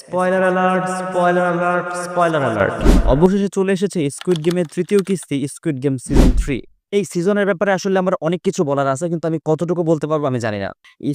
Spoiler alert spoiler alert spoiler alert অবশেষে চলে এসেছে স্কুইড গেমের তৃতীয় কিস্তি স্কুইড গেম সিজন থ্রি এই সিজনের ব্যাপারে আসলে আমার অনেক কিছু বলার আছে, কিন্তু আমি কতটুকু বলতে পারব আমি জানি না।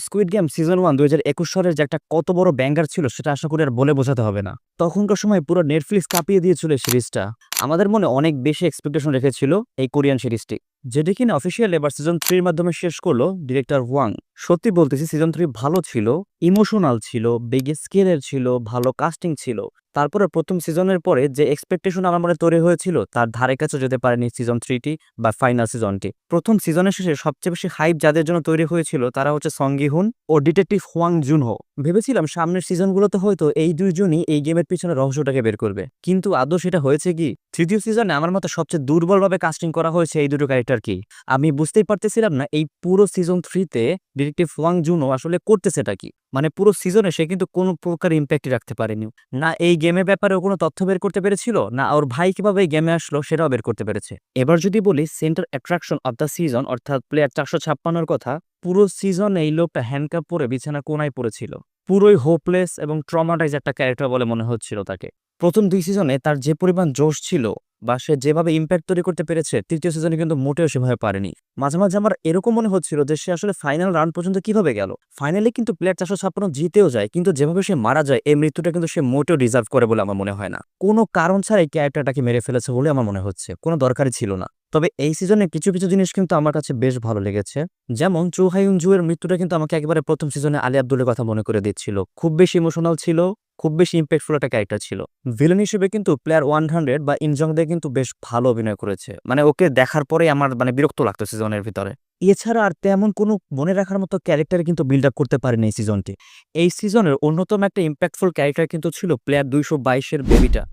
স্কুইড গেম সিজন ওয়ান দুই হাজার একুশ সালের যে একটা কত বড় ব্যাঙ্গার ছিল, সেটা আশা করি আর বলে বোঝাতে হবে না। তখনকার সময় পুরো নেটফ্লিক্স কাঁপিয়ে দিয়েছিল সিরিজটা আমাদের মনে অনেক বেশি এক্সপেকটেশন রেখেছিল এই কোরিয়ান সিরিজটি যেটি কিনা অফিসিয়াল এবার সিজন থ্রির মাধ্যমে শেষ করল ডিরেক্টর ওয়াং সত্যি বলতেছি সিজন থ্রি ভালো ছিল ইমোশনাল ছিল বিগ স্কেলের ছিল, ভালো কাস্টিং ছিল। তারপরে প্রথম সিজনের পরে যে এক্সপেকটেশন আমার মনে তৈরি হয়েছিল, তার ধারে কাছে যেতে পারেনি সিজন থ্রিটি বা ফাইনাল সিজনটি প্রথম সিজনের শেষে সবচেয়ে বেশি হাইপ যাদের জন্য তৈরি হয়েছিল, তারা হচ্ছে সঙ্গি হুন ও ডিটেকটিভ হোয়াং জুনহো ভেবেছিলাম সামনের সিজনগুলোতে হয়তো এই দুইজনই এই গেমের পিছনে রহস্যটাকে বের করবে। কিন্তু আদৌ সেটা হয়েছে কি? তৃতীয় সিজনে আমার মতে সবচেয়ে দুর্বলভাবে কাস্টিং করা হয়েছে এই দুটো ক্যারেক্টার কি? আমি বুঝতেই পারতেছিলাম না, এই পুরো সিজন থ্রিতে ডিটেকটিভ ওয়াং জুনো আসলে করতেছেটা কি? মানে পুরো সিজনে সে কিন্তু কোনো প্রকার ইম্প্যাক্টই রাখতে পারেনি। না এই গেমের ব্যাপারেও কোনো তথ্য বের করতে পেরেছিল? না ওর ভাই কীভাবে এই গেমে আসলো সেটাও বের করতে পেরেছে। এবার যদি বলি centre attraction of the season অর্থাৎ প্লেয়ার চারশো ছাপ্পান্নর কথা, পুরো সিজনে এই লোকটা হ্যান্ডকাপ পরে বিছানা কোনায় পড়েছিল। পুরোই হোপলেস এবং ট্রমাটাইজ একটা ক্যারেক্টার বলে মনে হচ্ছিল তাকে। প্রথম দুই সিজনে তার যে পরিমাণ জোশ ছিল বা সে যেভাবে ইম্প্যাক্ট তৈরি করতে পেরেছে, তৃতীয় সিজনে কিন্তু মোটেও সেভাবে পারেনি। মাঝে মাঝে আমার এরকম মনে হচ্ছিল যে সে আসলে ফাইনাল রাউন্ড পর্যন্ত কীভাবে গেল? ফাইনালে কিন্তু প্লেয়ার চারশো ছাপ্পান্ন জিতেও যায়, কিন্তু যেভাবে সে মারা যায়, এই মৃত্যুটা কিন্তু সে মোটেও ডিজার্ভ করে বলে আমার মনে হয় না। কোনো কারণ ছাড়াই ক্যারেক্টারটাকে মেরে ফেলেছে বলে আমার মনে হচ্ছে, কোনো দরকারই ছিল না। তবে এই সিজনে কিছু কিছু জিনিস কিন্তু আমার কাছে বেশ ভালো লেগেছে। যেমন চু হাইউন জুয়ের মৃত্যুটা কিন্তু আমাকে একেবারে প্রথম সিজনে আলী আব্দুলের কথা মনে করে দিচ্ছিল। খুব বেশি ইমোশনাল ছিল খুব বেশি ইম্প্যাক্টফুল একটা ক্যারেক্টার ছিল। ভিলেন হিসেবে কিন্তু প্লেয়ার ওয়ান হান্ড্রেড বা ইনজং দিয়ে কিন্তু বেশ ভালো অভিনয় করেছে। মানে ওকে দেখার পরে আমার মানে বিরক্ত লাগতো সিজনের ভিতরে। এছাড়া আর তেমন কোনো মনে রাখার মতো ক্যারেক্টার কিন্তু বিল্ড আপ করতে পারেনি এই সিজনটি এই সিজনের অন্যতম একটা ইম্প্যাক্টফুল ক্যারেক্টার কিন্তু ছিল প্লেয়ার দুইশো বাইশের বেবিটা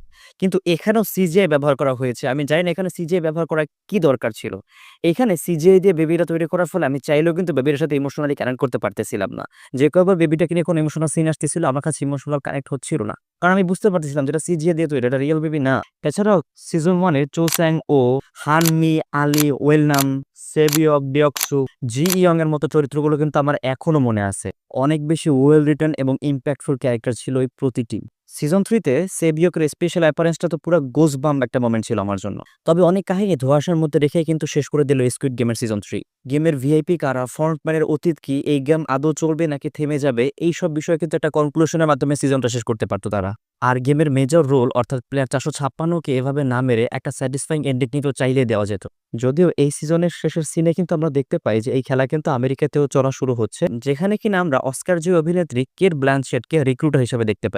কিন্তু এখানেও সিজিআই ব্যবহার করা হয়েছে। আমি জানি না এখানে সিজিআই ব্যবহার করা কি দরকার ছিল। এখানে সিজিআই দিয়ে বেবিটা তৈরি করার ফলে আমি চাইলেও কিন্তু বেবির সাথে ইমোশনালি কানেক্ট করতে পারতেছিলাম না। যে কয়বার বেবিটাকে নিয়ে কোনো ইমোশনাল সিন আসতেছিল, আমার কাছে ইমোশনাল কানেক্ট হচ্ছিল না। কারণ আমি বুঝতে পারতেছিলাম যেটা সিজিআই দিয়ে তৈরি, এটা রিয়েল বেবি না। এছাড়াও সিজন ওয়ানে চৌস্যাং ও হানমি আলি ওয়েলনাম সেবিয়ক ডিয়কসু জি ইয়ং এর মতো চরিত্রগুলো কিন্তু আমার এখনও মনে আছে। অনেক বেশি ওয়েল রিটার্ন এবং ইম্প্যাক্টফুল ক্যারেক্টার ছিল এই প্রতিটি। সিজন থ্রিতে সেবিয়কের স্পেশাল অ্যাপারেন্সটা তো পুরো গোস বাম একটা মোমেন্ট ছিল আমার জন্য। তবে অনেক কাহিনী ধোয়াশার মধ্যে রেখে কিন্তু শেষ করে দিল স্কুইড গেমের সিজন থ্রি গেমের ভিআইপি কারা ফ্রন্টম্যানের অতীত কি, এই গেম আদৌ চলবে নাকি থেমে যাবে এই সব বিষয়ে কিন্তু একটা কনক্লুশনের মাধ্যমে সিজনটা শেষ করতে পারতো তারা। আর গেমের মেজর রোল অর্থাৎ প্লেয়ার চারশো ছাপ্পান্নকে এভাবে না মেরে একটা স্যাটিসফাইং এন্ডিং কিন্তু চাইলে দেওয়া যেত। যদিও এই সিজনের শেষের সিনে কিন্তু আমরা দেখতে পাই যে এই খেলা কিন্তু আমেরিকাতেও চলা শুরু হচ্ছে, যেখানে কিনা আমরা অস্কার জয়ী অভিনেত্রী কেট ব্ল্যান্সেটকে রিক্রুটার হিসেবে দেখতে পাই।